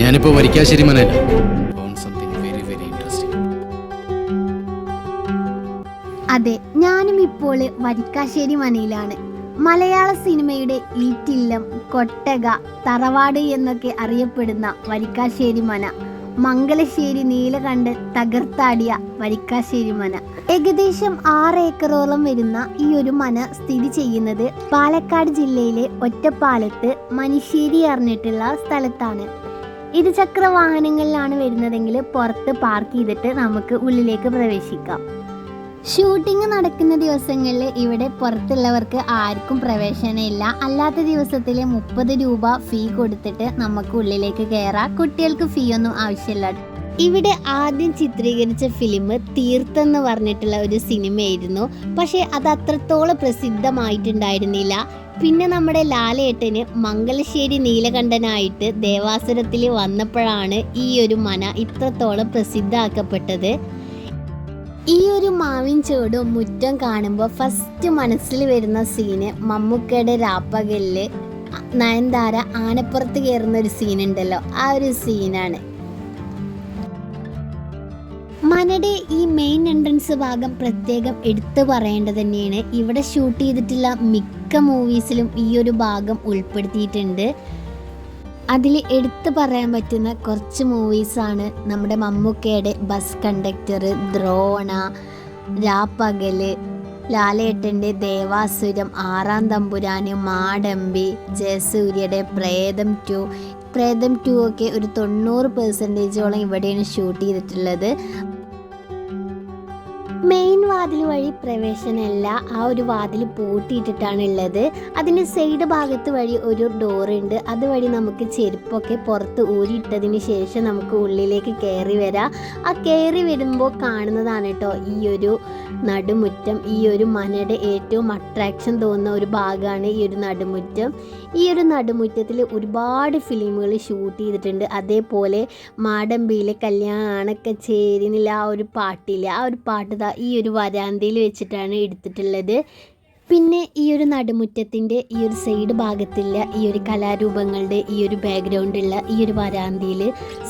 ഞാനിപ്പോ വരിക്കാശ്ശേരി മനല്ല അതെ ഞാനും ഇപ്പോൾ വരിക്കാശ്ശേരി മനയിലാണ്. മലയാള സിനിമയുടെ ഈറ്റില്ലം കൊട്ടക തറവാട് എന്നൊക്കെ അറിയപ്പെടുന്ന വരിക്കാശ്ശേരി മന. മംഗലശ്ശേരി നീലകണ്ഠൻ തകർത്താടിയ വരിക്കാശ്ശേരി മന. ഏകദേശം ആറ് ഏക്കറോളം വരുന്ന ഈ ഒരു മന സ്ഥിതി ചെയ്യുന്നത് പാലക്കാട് ജില്ലയിലെ ഒറ്റപ്പാലത്ത് മനിശ്ശേരി അറിഞ്ഞിട്ടുള്ള സ്ഥലത്താണ്. ഇരുചക്ര വാഹനങ്ങളിലാണ് വരുന്നതെങ്കിൽ പുറത്ത് പാർക്ക് ചെയ്തിട്ട് നമുക്ക് ഉള്ളിലേക്ക് പ്രവേശിക്കാം. ഷൂട്ടിംഗ് നടക്കുന്ന ദിവസങ്ങളിൽ ഇവിടെ പുറത്തുള്ളവർക്ക് ആർക്കും പ്രവേശനമില്ല. അല്ലാത്ത ദിവസത്തിൽ മുപ്പത് രൂപ ഫീ കൊടുത്തിട്ട് നമുക്ക് ഉള്ളിലേക്ക് കയറാം. കുട്ടികൾക്ക് ഫീ ഒന്നും ആവശ്യമില്ല. ഇവിടെ ആദ്യം ചിത്രീകരിച്ച ഫിലിം തീർത്തെന്ന് പറഞ്ഞിട്ടുള്ള ഒരു സിനിമയായിരുന്നു പക്ഷേ അത് അത്രത്തോളം പ്രസിദ്ധമായിട്ടുണ്ടായിരുന്നില്ല. പിന്നെ നമ്മുടെ ലാലേട്ടന് മംഗലശ്ശേരി നീലകണ്ഠനായിട്ട് ദേവാസുരത്തിൽ വന്നപ്പോഴാണ് ഈ ഒരു മന ഇത്രത്തോളം പ്രസിദ്ധമാക്കപ്പെട്ടത്. ഈ ഒരു മാവിൻ ചുവടും മുറ്റം കാണുമ്പോൾ ഫസ്റ്റ് മനസ്സിൽ വരുന്ന സീന് മമ്മൂക്കയുടെ രാപ്പകലിൽ നയൻതാര ആനപ്പുറത്ത് കയറുന്ന ഒരു സീനുണ്ടല്ലോ ആ ഒരു സീനാണ് മനയുടെ ഈ മെയിൻ എൻട്രൻസ് ഭാഗം പ്രത്യേകം എടുത്തു പറയേണ്ടത് തന്നെയാണ്. ഇവിടെ ഷൂട്ട് ചെയ്തിട്ടുള്ള മിക്ക മൂവീസിലും ഈ ഒരു ഭാഗം ഉൾപ്പെടുത്തിയിട്ടുണ്ട്. അതിൽ എടുത്തു പറയാൻ പറ്റുന്ന കുറച്ച് മൂവീസാണ് നമ്മുടെ മമ്മൂക്കയുടെ ബസ് കണ്ടക്ടർ ദ്രോണ രാപ്പകൽ ലാലേട്ടന്റെ ദേവാസുരം ആറാം തമ്പുരാന് മാടമ്പി ജയസൂര്യയുടെ പ്രേതം ടു പ്രേതം ടു ഒക്കെ ഒരു തൊണ്ണൂറ് പെർസെന്റേജോളം ഇവിടെയാണ് ഷൂട്ട് ചെയ്തിട്ടുള്ളത്. മെയിൻ വാതിൽ വഴി പ്രവേശനമല്ല ആ ഒരു വാതിൽ പൂട്ടിയിട്ടിട്ടാണ് ഉള്ളത് അതിന്റെ സൈഡ് ഭാഗത്ത് വഴി ഒരു ഡോറുണ്ട് അതുവഴി നമുക്ക് ചെരുപ്പൊക്കെ പുറത്ത് ഊരിയിട്ടതിന് ശേഷം നമുക്ക് ഉള്ളിലേക്ക് കയറി വരാം. ആ കയറി വരുമ്പോൾ കാണുന്നതാണ് കേട്ടോ ഈ ഒരു നടുമുറ്റം. ഈ ഒരു മനയുടെ ഏറ്റവും അട്രാക്ഷൻ തോന്നുന്ന ഒരു ഭാഗമാണ് ഈ ഒരു നടുമുറ്റം. ഈ ഒരു നടുമുറ്റത്തിൽ ഒരുപാട് ഫിലിമുകൾ ഷൂട്ട് ചെയ്തിട്ടുണ്ട്. അതേപോലെ മാടമ്പിയിലെ കല്യാണൊക്കെ ചേരുന്നില്ല ആ ഒരു പാട്ടില്ല ആ ഒരു പാട്ട് ഈ ഒരു വരാന്തയിൽ വെച്ചിട്ടാണ് എടുത്തിട്ടുള്ളത്. പിന്നെ ഈ ഒരു നടുമുറ്റത്തിന്റെ ഈ ഒരു സൈഡ് ഭാഗത്തുള്ള ഈ ഒരു കലാരൂപങ്ങളുടെ ഈ ഒരു ബാക്ക്ഗ്രൗണ്ടുള്ള ഈ ഒരു വരാന്തിയിൽ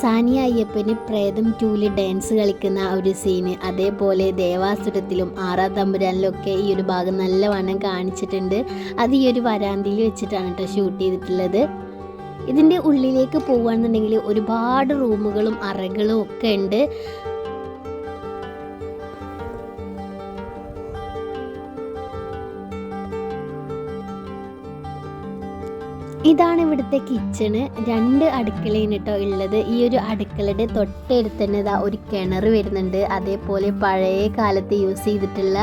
സാനിയ അയ്യപ്പന് പ്രേതം ടൂൽ ഡാൻസ് കളിക്കുന്ന ആ ഒരു സീന് അതേപോലെ ദേവാസുരത്തിലും ആറാം തമ്പുരാനിലൊക്കെ ഈ ഒരു ഭാഗം നല്ലവണ്ണം കാണിച്ചിട്ടുണ്ട്. അത് ഈ ഒരു വരാന്തിയിൽ വെച്ചിട്ടാണ് കേട്ടോ ഷൂട്ട് ചെയ്തിട്ടുള്ളത്. ഇതിന്റെ ഉള്ളിലേക്ക് പോകുകയാണെന്നുണ്ടെങ്കിൽ ഒരുപാട് റൂമുകളും അറകളും ഒക്കെ ഉണ്ട്. ഇതാണ് ഇവിടുത്തെ കിച്ചണ് രണ്ട് അടുക്കളയാണ് കേട്ടോ ഉള്ളത്. ഈ ഒരു അടുക്കളയുടെ തൊട്ടടുത്ത് തന്നെ ഇതാ ഒരു കിണർ വരുന്നുണ്ട്. അതേപോലെ പഴയ കാലത്ത് യൂസ് ചെയ്തിട്ടുള്ള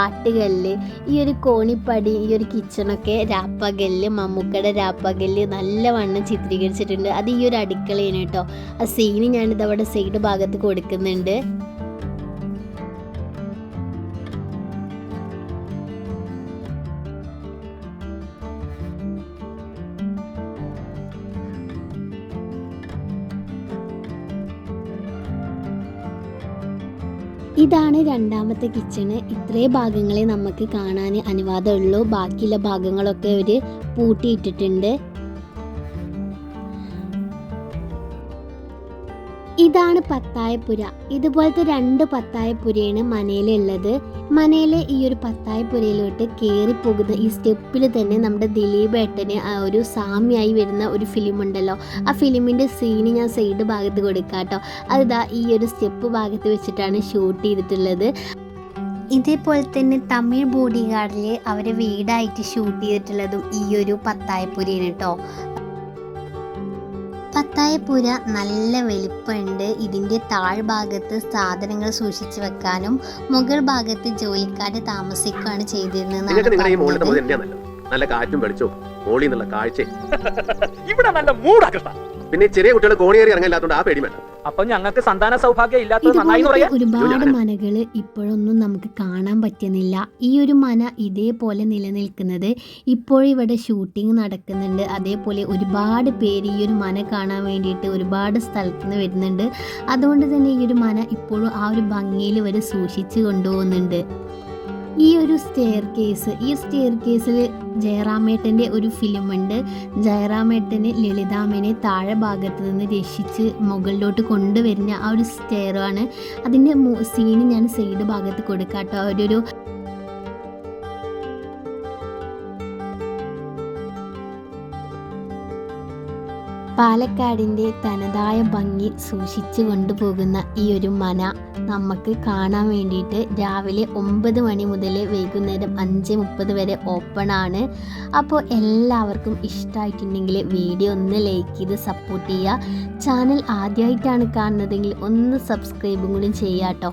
ആട്ടുകല്ല് ഈ ഒരു കോണിപ്പടി ഈ ഒരു കിച്ചണൊക്കെ രാപ്പകല്ല് മമ്മൂക്കയുടെ രാപ്പകല്ല് നല്ല വണ്ണം ചിത്രീകരിച്ചിട്ടുണ്ട്. അത് ഈ ഒരു അടുക്കളയാണ് കേട്ടോ ആ സീന് ഞാനിത് അവിടെ സൈഡ് ഭാഗത്ത് കൊടുക്കുന്നുണ്ട്. ഇതാണ് രണ്ടാമത്തെ കിച്ചണ്. ഇത്രേ ഭാഗങ്ങളെ നമുക്ക് കാണാൻ അനുവാദമുള്ളൂ. ബാക്കിയുള്ള ഭാഗങ്ങളൊക്കെ ഒരു പൂട്ടിയിട്ടിട്ടുണ്ട്. ഇതാണ് പത്തായപ്പുര ഇതുപോലത്തെ രണ്ട് പത്തായപ്പുരയാണ് മനയിലുള്ളത് മനയിലെ ഈ ഒരു പത്തായപ്പുരയിലോട്ട് കയറി പോകുന്ന ഈ സ്റ്റെപ്പിൽ തന്നെ നമ്മുടെ ദിലീപ് ഏട്ടന് ആ ഒരു സാമ്യായി വരുന്ന ഒരു ഫിലിം ഉണ്ടല്ലോ ആ ഫിലിമിന്റെ സീന് ഞാൻ സൈഡ് ഭാഗത്ത് കൊടുക്കാം കേട്ടോ അതിതാ ഈ ഒരു സ്റ്റെപ്പ് ഭാഗത്ത് വെച്ചിട്ടാണ് ഷൂട്ട് ചെയ്തിട്ടുള്ളത്. ഇതേപോലെ തന്നെ തമിഴ് ബോഡി ഗാർഡിൽ അവരെ വീടായിട്ട് ഷൂട്ട് ചെയ്തിട്ടുള്ളതും ഈ ഒരു പത്തായപ്പുരയാണ് കേട്ടോ പത്തായപ്പുര നല്ല വലിപ്പമുണ്ട് ഇതിന്റെ താഴ്ഭാഗത്ത് സാധനങ്ങൾ സൂക്ഷിച്ചു വെക്കാനും മുകൾ ഭാഗത്ത് ജോലിക്കാർ താമസിക്കുകയാണ് നല്ലത് നല്ല കാറ്റും വെളിച്ചവും കാഴ്ച ഇവിടെ നല്ല മൂടാ പിന്നെ ചെറിയ കുട്ടികൾ കോണിയേറി ഇറങ്ങില്ലാത്തതുകൊണ്ട് ആ പേടി വേണ്ട. അപ്പൊ ഞങ്ങൾക്ക് സന്താന സൗഭാഗ്യം ഇല്ലാത്തത് നന്നായി ഇതുപോലത്തെ പറയാം. ഒരുപാട് മനകൾ ഇപ്പോഴൊന്നും നമുക്ക് കാണാൻ പറ്റുന്നില്ല. ഈ ഒരു മന ഇതേപോലെ നിലനിൽക്കുന്നത് ഇപ്പോഴിവിടെ ഷൂട്ടിംഗ് നടക്കുന്നുണ്ട്. അതേപോലെ ഒരുപാട് പേര് ഈ ഒരു മന കാണാൻ വേണ്ടിയിട്ട് ഒരുപാട് സ്ഥലത്ത് നിന്ന് വരുന്നുണ്ട്. അതുകൊണ്ട് തന്നെ ഈ ഒരു മന ഇപ്പോഴും ആ ഒരു ഭംഗിയിൽ വരെ സൂക്ഷിച്ചു കൊണ്ടുപോകുന്നുണ്ട്. ഈ ഒരു സ്റ്റെയർ കേസ് ഈ സ്റ്റെയർ കേസിൽ ജയറാമേട്ടന്റെ ഒരു ഫിലിമുണ്ട്. ജയറാമേട്ടന് ലളിതാമ്മനെ താഴെ ഭാഗത്ത് നിന്ന് രക്ഷിച്ച് മുകളിലോട്ട് കൊണ്ടുവരുന്ന ആ ഒരു സ്റ്റെയറാണ് അതിന്റെ സീന് ഞാൻ സൈഡ് ഭാഗത്ത് കൊടുക്കാം കേട്ടോ ഒരു പാലക്കാടിന്റെ തനതായ ഭംഗി സൂക്ഷിച്ചു കൊണ്ടുപോകുന്ന ഈ ഒരു മന നമുക്ക് കാണാൻ വേണ്ടിയിട്ട് രാവിലെ ഒമ്പത് മണി മുതൽ വൈകുന്നേരം അഞ്ച് മുപ്പത് വരെ ഓപ്പൺ ആണ്. അപ്പോൾ എല്ലാവർക്കും ഇഷ്ടമായിട്ടുണ്ടെങ്കിൽ വീഡിയോ ഒന്ന് ലൈക്ക് ചെയ്ത് സപ്പോർട്ട് ചെയ്യുക. ചാനൽ ആദ്യമായിട്ടാണ് കാണുന്നതെങ്കിൽ ഒന്ന് സബ്സ്ക്രൈബും കൂടി ചെയ്യാം കേട്ടോ